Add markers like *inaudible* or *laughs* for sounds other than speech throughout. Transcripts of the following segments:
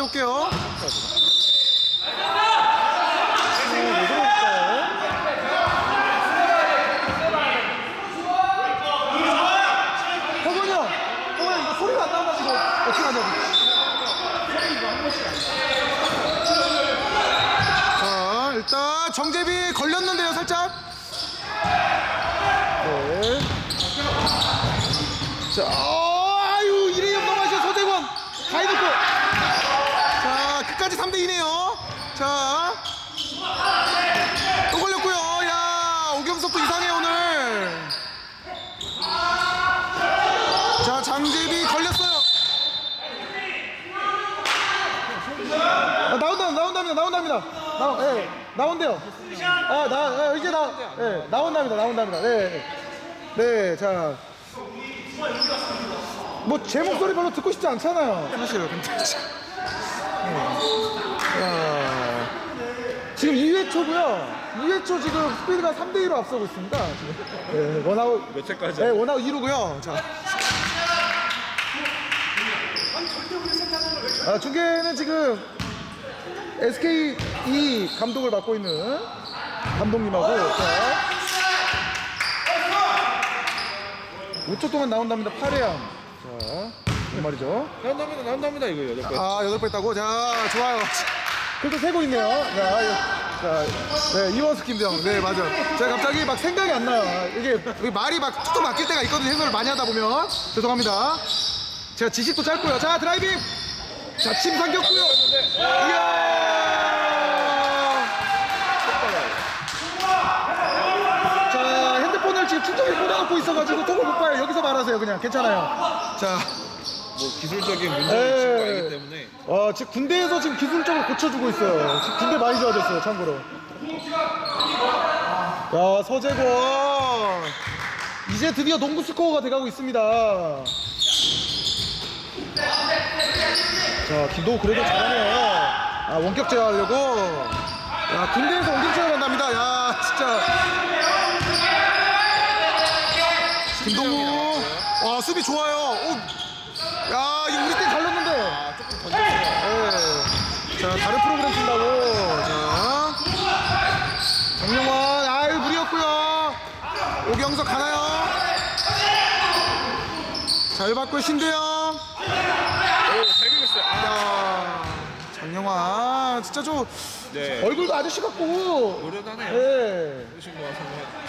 가져올게요. 왜 그럴까요? 허건이 형! 허건이 이거 소리가 안 나온다 지금 어떻게 하냐고 자, 일단 정재비 걸렸는데요, 살짝. 네. 자, 어, 아유, 이래영 넘어가죠, 서재권. 가해놓고. 자, 끝까지 3대 2네요. 자, 또 걸렸고요. 야, 오경석도 이상해 오늘. 자, 장재비 걸렸어요. 아, 나온다, 나온답니다, 나온답니다. 나, 예, 나온대요. 아, 나, 예, 이제 나, 예, 나온답니다, 나온답니다. 네, 네, 자. 뭐, 제 목소리 별로 듣고 싶지 않잖아요. 사실 근데 야. 지금 2회 초고요. 2회 초 지금 스피드가 3대 2로 앞서고 있습니다. 지금. 예, 원아웃. 몇 회까지? 네, 원아웃 2루. 2루고요. 자, 아, 중계는 지금 SK 이 감독을 맡고 있는 감독님하고 자. 5초 동안 나온답니다. 8회양. 자, 이 말이죠. 나온답니다, 나온답니다, 이거 여덟 번. 아, 여덟 번 했다고. 자, 좋아요. 그래도 세고 있네요. 자, 예. 자, 네, 이원수 김대영. 네, 맞아. 제가 갑자기 막 생각이 안 나요. 이게 여기 말이 막 툭툭 막힐 때가 있거든요. 해설을 많이 하다 보면. 죄송합니다. 제가 지식도 짧고요. 자, 드라이빙. 자, 침 삼겼고요. 이야. 자, 핸드폰을 지금 충전기 꽂아놓고 있어가지고 톡을 못 봐요. 여기서 말하세요. 그냥 괜찮아요. 자, 뭐 기술적인 문제를 지금 에이. 알기 때문에 와, 지금 군대에서 지금 기술적으로 고쳐주고 있어요. 지금 군대 많이 좋아졌어요, 참고로. 야, 서재권. 이제 드디어 농구 스코어가 돼가고 있습니다. 자, 김도우 그래도 잘하네요. 아, 원격 제어하려고. 야, 군대에서 원격 제어 한답니다. 야, 진짜. 김동우. 와, 수비 좋아요. 오. 야, 이거 우리 때 잘 넣는데. 아 조금 던졌어요. 네. 자, 다른 프로그램 쓴다고. 자. 정영환, 아유, 무리였고요. 오경석 가나요? 잘 받고. 아, 야, 장영환 진짜 좀 네. 얼굴도 아저씨 같고. 노련하네요. 예.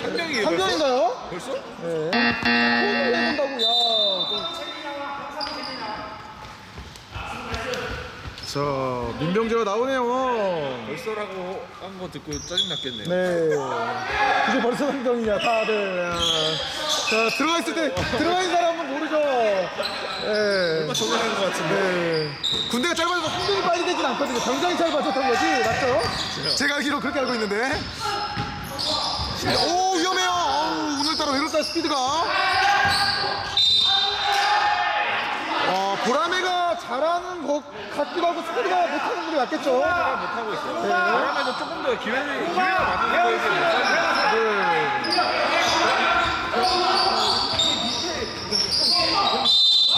한 명이에요. 한 명인가요? 벌써? 예. 폰을 해본다고, 야. 자, 민병재가 나오네요. 벌써라고 한 거 듣고 짜증 났겠네요. 네. 이제 벌써 상병이냐, 다들. 야. 자, 들어가 있을 때 들어가 있는 사람은 모르죠. 예. 얼마 전에 한것 같은데. 네. 군대가 짧아서 흥분이 빨리 되진 않거든요. 병장이 짧아졌던 거지, 맞죠? 제가 알기로 그렇게 알고 있는데. 오, 위험해요. 어우, 오늘따라 왜 그럴까, 스피드가. 어, 보라매가 잘하는 것 같기도 하고 스피드가 못하는. 못 하고 있어요. 바람에도 조금 더 기회를 기회가 많은 거예요.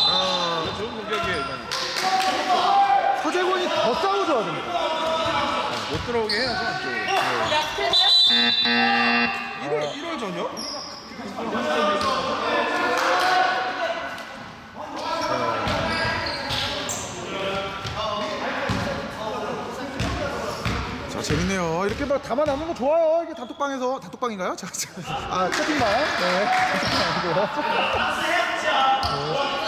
아, 좋은 공격이에요 일단. 서재권이 더 싸워줘야 됩니다. 못 들어오게 해야죠 안쪽으로. 1월 1월 전요? 자, 재밌네요. 이렇게 막 담아나는 거 좋아요. 이게 다 단톡방에서, 단톡방인가요? 자, 자. 아, 채팅방. 네. 네.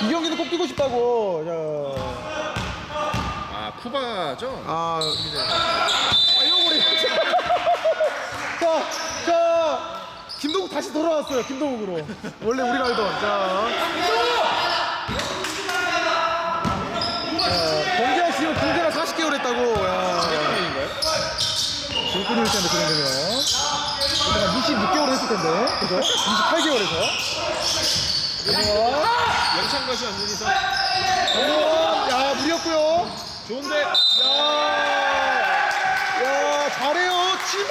*laughs* 이 경기는 꼭 뛰고 싶다고. 야. 아 쿠바죠? 아, 아, 잃어버리. *laughs* 자, 자. 김동욱 다시 돌아왔어요. 김동욱으로. 원래 우리가 알던. 자, 범죄한 씨는 군대가 40개월 했다고. 야. 팀인가요? 불끈일 텐데 그런 거면. 그때가 26개월 했을 텐데. 그죠? 28개월에서. 연창 가시 않는 이상 야, 무리였고요. 좋은데 야, 잘해요. 침을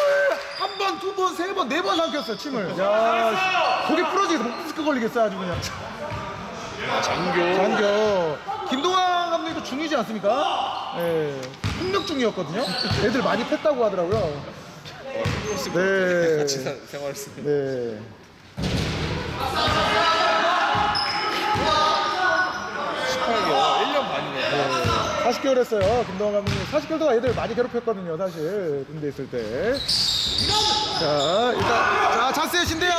한 번, 두 번, 세 번, 네 번 삼켰어요, 침을. 야, 고개 부러지겠어. 목 디스크 걸리겠어요, 아주 그냥. 장교 장교. 김동환 감독도 중이지 않습니까? 예, 폭력 중이었거든요. 애들 많이 팼다고 하더라고요. 네. 같이 사- 생활했습니다. 네. 18개월, 1년 반이네요. 40개월 했어요. 김동환 감독님. 40개월 동안 애들 많이 괴롭혔거든요, 사실. 군대 있을 때. 자, 일단. 자 찬스의 신대요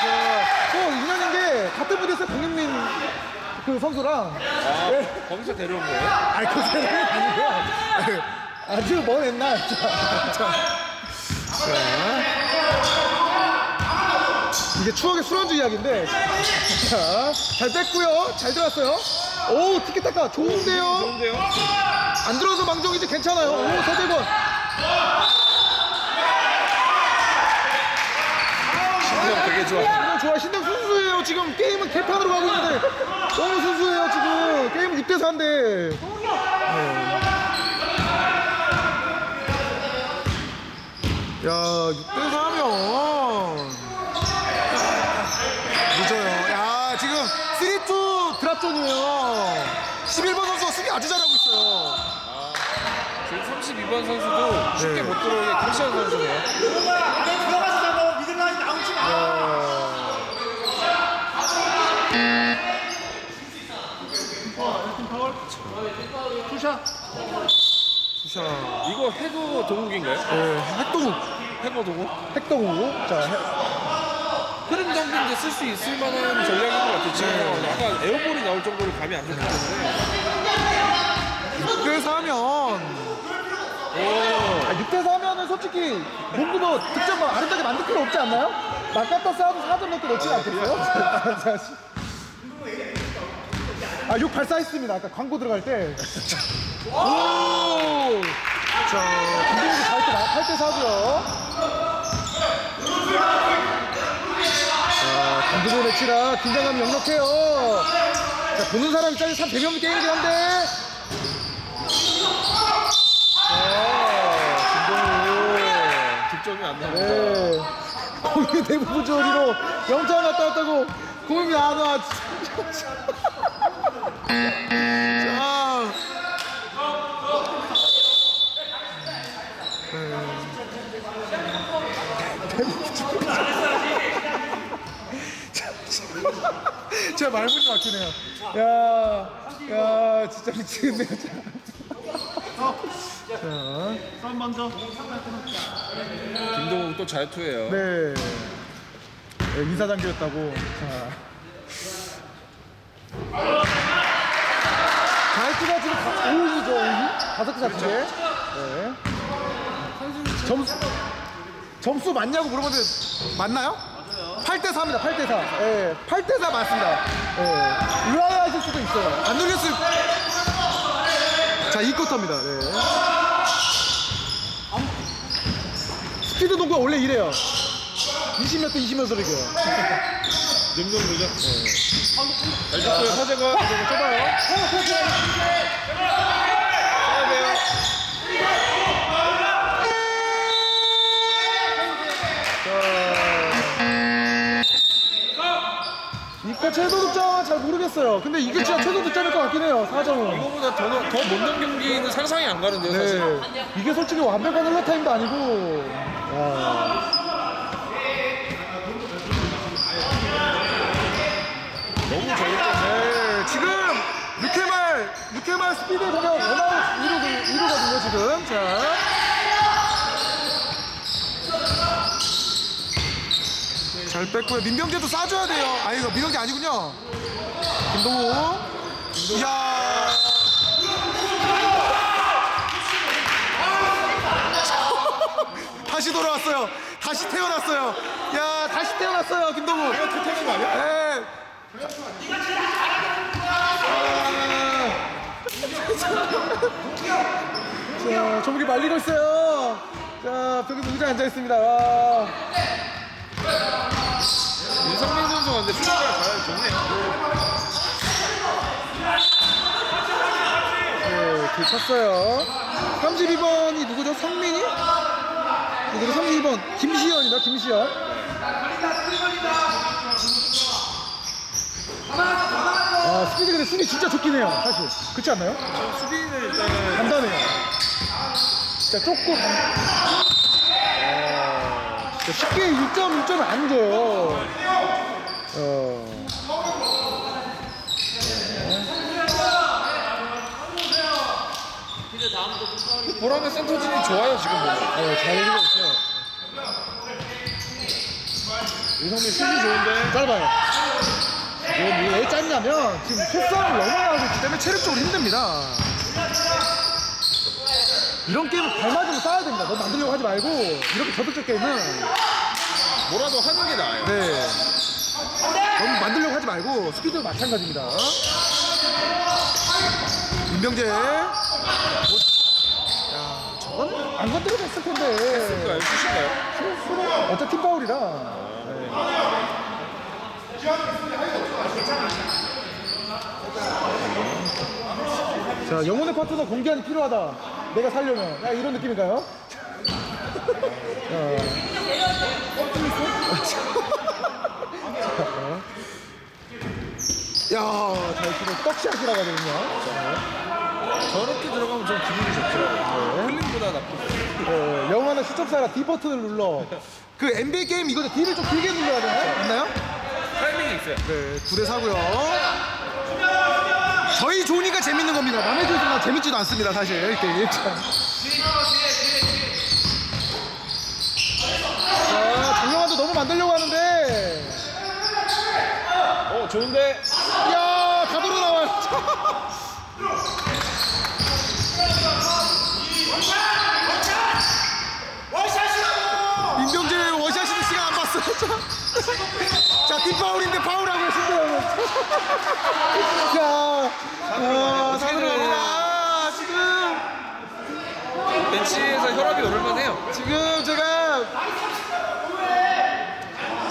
자, 또 인연인 게 같은 부대에서 강영민 그 선수랑. 아, 네. 거기서 데려온 거예요? 아이, 그 사람이 아니고요. 네. 아주 먼 옛날. 자, 자. 이게 추억의 술안주 이야기인데. 자, 잘 뺐고요. 잘 들어왔어요. 오, 티켓타카 좋은데요. 좋은데요? 안 들어서 망정이지 괜찮아요 오 서재권 신경 되게 좋아. 그냥 좋아 순수해요 지금 게임은 개판으로 가고 있는데 너무 순수해요 지금? 게임은 6대 4인데 야 6대 4면. 늦어요. 야 지금 3-2 드랍존이에요. 11번 선수가 수비 아주 잘하고 있어요. 지금 32번 선수도 쉽게 네. 못 들어오게 크리스천 선수네요. 들어가서 잡아 미들라인 나오지 마. 자 이거 해도 동욱인가요? 네, 핵동욱 해거 동욱? 핵동우. 자, 핵- 흐름 정도인데 쓸 수 있을 만한 전략인 것 같아요. 지금 네. 약간 에어볼이 나올 정도로 감이 안 좋기 때문에. 6대 4면 오, 아, 6대 4면은 솔직히 농구 뭐 득점 뭐 아름답게 만들 필요 없지 않나요? 나갔다 싸도 4점 넘게 넣지 않겠어요? *laughs* 아, 욕 발사했습니다. 아까 광고 들어갈 때. 오! 자, 김동욱이 8대, 8대 4고요. 자, 김동욱의 매치라 긴장감이 역력해요. 자, 보는 사람 입장에서 참 재미없는 게임이긴 한데. 자, 김동욱. 득점이 안 나옵니다. 네. 거기 대부분 조리로 영장 갔다 왔다고 고민이 안 와. 자 제가 말문이 막히네요. 야, 야, 진짜 미치겠네요. 자. 자, 김동욱 또잘 투해요. 네. 네, 인사장교였다고. 자. 자이트가 지금 5위죠, 5위? 다섯 개 잡히게. 네. 점수, 점수 맞냐고 물어봤는데 맞나요? 8대 4입니다 8대 4 예, 8대 4 맞습니다 예. 의아해하실 수도 있어요. 안 눌렸을 자 2쿼터입니다 네. 스피드 농구가 원래 이래요. 20몇 대 20몇 소리겨요 능동도죠? 잘 줬어요, 서재건. 좁아요. 써야 돼요. 이거 최소 득점은 잘 모르겠어요. 근데 이게 진짜 최소 득점일 것 같긴 해요. 4점은. 이거보다 더, 더못 넣은 경기는 상상이 안 가는데요, 사실. 네. 이게 솔직히 완벽한 흘러타임도 아니고. 야. 너무 저렇게 네, 지금 육회말 육회말 스피드 보면 원아웃 1루, 1루거든요, 지금. 자. 잘 뺐고요 민병재도 쏴줘야 돼요 아 이거 민병재 아니군요 김동우 이야 *laughs* 다시 돌아왔어요 다시 태어났어요 야 다시 태어났어요 김동우 이거 투태는 거 아니야? 네. *laughs* 자, 조국이 말리고 있어요. 자, 벽에 누구자 앉아 있습니다. 와. 윤성민 선수가 근데 수비가 잘 좋네요. 네, 길 쳤어요. 32번이 누구죠? 성민이? 누구죠? 32번. 김시현이다, 김시현. 아, 야, 스피드 근데 수비 진짜 좋긴 해요, 사실. 그렇지 않나요? 수비는 일단은 간단해요. 진짜 진짜 쉽게 6점, 6점을 안 줘요. 어. 보라는 센터진이 좋아요 지금 보면. 어, 잘 해주고 있어요. 이성민 수비 좋은데. 짧아요. 이게 왜 짧냐면 지금 패싸움을 너무 하고 있기 때문에 체력적으로 힘듭니다. 이런 게임은 발맞으면 싸야 됩니다. 너무 만들려고 하지 말고 이렇게 저득적 게임은 뭐라도 하는 게 나아요. 네. 너무 만들려고 하지 말고 스피드 마찬가지입니다. 임병재. 저건 안 건드려도 됐을 텐데. 수신가요? 서로 어차피 팀 파울이라. 네. 자, 영혼의 파트너 공개안이 필요하다. 내가 살려면. 야, 이런 느낌인가요? 야, 자, 지금 떡샷이라고 하거든요. 저렇게 들어가면 좀 기분이 좋더라고요. 흘림보다 나쁘고. 어, 영화는 수첩사라 D 버튼을 눌러. 그 NBA 게임 이거 이거 D를 좀 길게 눌러야 되나요? 있나요? 타이밍이 있어요. 네, 9대 4고요. 저희 좋으니까 재밌는 겁니다. 남의 좋으니까 재밌지도 않습니다, 사실. 이렇게. 자, 장영환도 너무 만들려고 하는데. 어, 좋은데. 야, 다 돌아 나와요. 임병재 워샷이도 시간 안 봤어요. 자, 팀 파울인데 파울하고 신대영은. 야, 아, 산으로 갑니다. 지금, 벤치에서 혈압이 오를만 해요. 지금 제가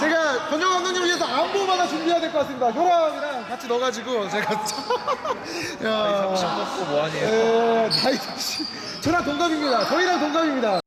제가 권정 감독님을 위해서 안보 하나 준비해야 될 것 같습니다. 혈압이랑 같이 넣어가지고 제가. *laughs* 야, 먹고 뭐하니? 에, 나이 씨, 저랑 동갑입니다. 저희랑 동갑입니다.